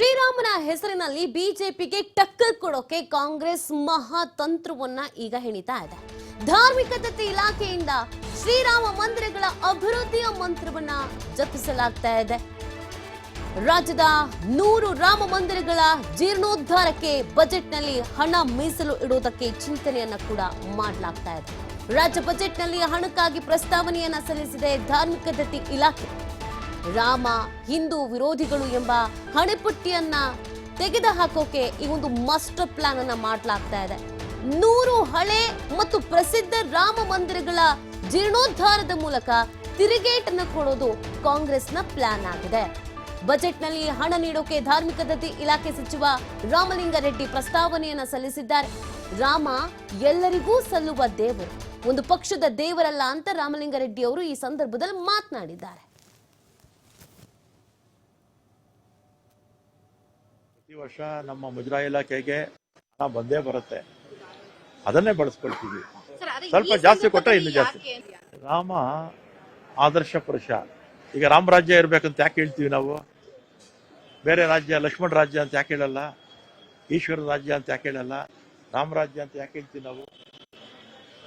ಶ್ರೀರಾಮನ ಹೆಸರಿನಲ್ಲಿ ಬಿಜೆಪಿಗೆ ಟಕ್ಕರ್ ಕೊಡೋಕೆ ಕಾಂಗ್ರೆಸ್ ಮಹಾತಂತ್ರವನ್ನ ಈಗ ಹೆಣಿತಾ ಇದೆ. ಧಾರ್ಮಿಕ ದತ್ತಿ ಇಲಾಖೆಯಿಂದ ಶ್ರೀರಾಮ ಮಂದಿರಗಳ ಅಭಿವೃದ್ಧಿಯ ಮಂತ್ರವನ್ನ ಜಪಿಸಲಾಗ್ತಾ ಇದೆ. ರಾಜ್ಯದ ನೂರು ರಾಮ ಮಂದಿರಗಳ ಜೀರ್ಣೋದ್ಧಾರಕ್ಕೆ ಬಜೆಟ್ನಲ್ಲಿ ಹಣ ಮೀಸಲು ಇಡುವುದಕ್ಕೆ ಚಿಂತನೆಯನ್ನ ಕೂಡ ಮಾಡಲಾಗ್ತಾ ಇದೆ. ರಾಜ್ಯ ಬಜೆಟ್ನಲ್ಲಿ ಹಣಕ್ಕಾಗಿ ಪ್ರಸ್ತಾವನೆಯನ್ನ ಸಲ್ಲಿಸಿದೆ ಧಾರ್ಮಿಕ ದತ್ತಿ ಇಲಾಖೆ. ರಾಮ, ಹಿಂದೂ ವಿರೋಧಿಗಳು ಎಂಬ ಹಣೆಪಟ್ಟಿಯನ್ನ ತೆಗೆದು ಹಾಕೋಕೆ ಈ ಒಂದು ಮಾಸ್ಟರ್ ಪ್ಲಾನ್ ಅನ್ನ ಮಾಡಲಾಗ್ತಾ ಇದೆ. ನೂರು ಹಳೆ ಮತ್ತು ಪ್ರಸಿದ್ಧ ರಾಮ ಮಂದಿರಗಳ ಜೀರ್ಣೋದ್ಧಾರದ ಮೂಲಕ ತಿರುಗೇಟನ್ನು ಕೊಡೋದು ಕಾಂಗ್ರೆಸ್ನ ಪ್ಲಾನ್ ಆಗಿದೆ. ಬಜೆಟ್ನಲ್ಲಿ ಹಣ ನೀಡೋಕೆ ಧಾರ್ಮಿಕ ದತ್ತಿ ಇಲಾಖೆ ಸಚಿವ ರಾಮಲಿಂಗಾರೆಡ್ಡಿ ಪ್ರಸ್ತಾವನೆಯನ್ನ ಸಲ್ಲಿಸಿದ್ದಾರೆ. ರಾಮ ಎಲ್ಲರಿಗೂ ಸಲ್ಲುವ ದೇವರು. ಒಂದು ಪಕ್ಷದ ದೇವರಲ್ಲ ಅಂತ ರಾಮಲಿಂಗಾರೆಡ್ಡಿ ಅವರು ಈ ಸಂದರ್ಭದಲ್ಲಿ ಮಾತನಾಡಿದ್ದಾರೆ. ಪ್ರತಿ ವರ್ಷ ನಮ್ಮ ಮುಜರಾಯಿ ಇಲಾಖೆಗೆ ಹಣ ಬಂದೇ ಬರುತ್ತೆ. ಅದನ್ನೇ ಬಳಸ್ಕೊಳ್ತೀವಿ. ಸ್ವಲ್ಪ ಜಾಸ್ತಿ ಕೊಟ್ಟರೆ ಇನ್ನು ಜಾಸ್ತಿ. ರಾಮ ಆದರ್ಶ ಪುರುಷ. ಈಗ ರಾಮ ರಾಜ್ಯ ಇರ್ಬೇಕಂತ ಯಾಕೆ ಹೇಳ್ತೀವಿ ನಾವು? ಬೇರೆ ರಾಜ್ಯ ಲಕ್ಷ್ಮಣ ರಾಜ್ಯ ಅಂತ ಯಾಕೆ ಹೇಳಲ್ಲ? ಈಶ್ವರ ರಾಜ್ಯ ಅಂತ ಯಾಕೆ ಹೇಳಲ್ಲ? ರಾಮ ರಾಜ್ಯ ಅಂತ ಯಾಕೆ ಹೇಳ್ತೀವಿ ನಾವು?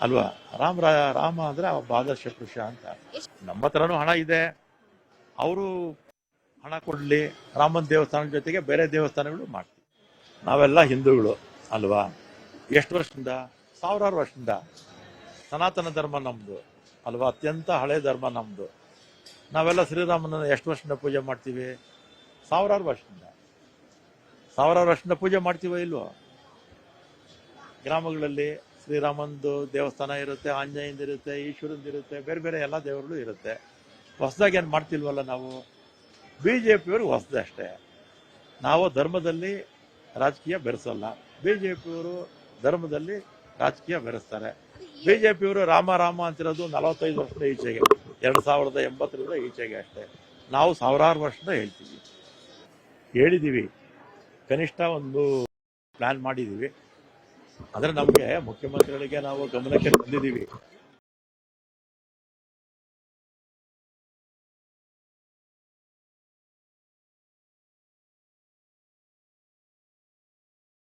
ಅಲ್ವಾ? ರಾಮ ರಾಮ ಅಂದ್ರೆ ಒಬ್ಬ ಆದರ್ಶ ಪುರುಷ ಅಂತ. ನಮ್ಮ ಹತ್ರನೂ ಹಣ ಇದೆ. ಅವರು ಹಣ ಕೊಡಲಿ, ರಾಮನ ದೇವಸ್ಥಾನದ ಜೊತೆಗೆ ಬೇರೆ ದೇವಸ್ಥಾನಗಳು ಮಾಡ್ತೀವಿ. ನಾವೆಲ್ಲ ಹಿಂದೂಗಳು ಅಲ್ವಾ? ಎಷ್ಟು ವರ್ಷದಿಂದ? ಸಾವಿರಾರು ವರ್ಷದಿಂದ. ಸನಾತನ ಧರ್ಮ ನಮ್ಮದು ಅಲ್ವಾ? ಅತ್ಯಂತ ಹಳೆ ಧರ್ಮ ನಮ್ಮದು ನಾವೆಲ್ಲ ಶ್ರೀರಾಮನ ಎಷ್ಟು ವರ್ಷದಿಂದ ಪೂಜೆ ಮಾಡ್ತೀವಿ? ಸಾವಿರಾರು ವರ್ಷದಿಂದ. ಸಾವಿರಾರು ವರ್ಷದಿಂದ ಪೂಜೆ ಮಾಡ್ತೀವೋ ಇಲ್ವೋ? ಗ್ರಾಮಗಳಲ್ಲಿ ಶ್ರೀರಾಮಂದು ದೇವಸ್ಥಾನ ಇರುತ್ತೆ, ಆಂಜನೇಯಂದಿರುತ್ತೆ ಇರುತ್ತೆ ಈಶ್ವರಂದು ಇರುತ್ತೆ ಬೇರೆ ಬೇರೆ ಎಲ್ಲ ದೇವರುಗಳು ಇರುತ್ತೆ. ಹೊಸದಾಗಿ ಏನು ಮಾಡ್ತಿಲ್ವಲ್ಲ ನಾವು? ಬಿ ಜೆ ಪಿಯವರು ಹೊಸದೇ ಅಷ್ಟೇ. ನಾವು ಧರ್ಮದಲ್ಲಿ ರಾಜಕೀಯ ಬೆರೆಸಲ್ಲ. ಬಿ ಜೆ ಪಿಯವರು ಧರ್ಮದಲ್ಲಿ ರಾಜಕೀಯ ಬೆರೆಸ್ತಾರೆ. ಬಿ ಜೆ ಪಿಯವರು ರಾಮ ರಾಮ ಅಂತಿರೋದು ನಲವತ್ತೈದು ವರ್ಷದ ಈಚೆಗೆ. ಎರಡು ಸಾವಿರದ ಎಂಬತ್ತರಿಂದ ಈಚೆಗೆ ಅಷ್ಟೇ. ನಾವು ಸಾವಿರಾರು ವರ್ಷದ ಹೇಳ್ತೀವಿ. ಹೇಳಿದ್ದೀವಿ ಕನಿಷ್ಠ ಒಂದು ಪ್ಲಾನ್ ಮಾಡಿದ್ದೀವಿ ಆದರೆ ನಮಗೆ ಮುಖ್ಯಮಂತ್ರಿಗಳಿಗೆ ನಾವು ಗಮನಕ್ಕೆ ತಂದಿದ್ದೀವಿ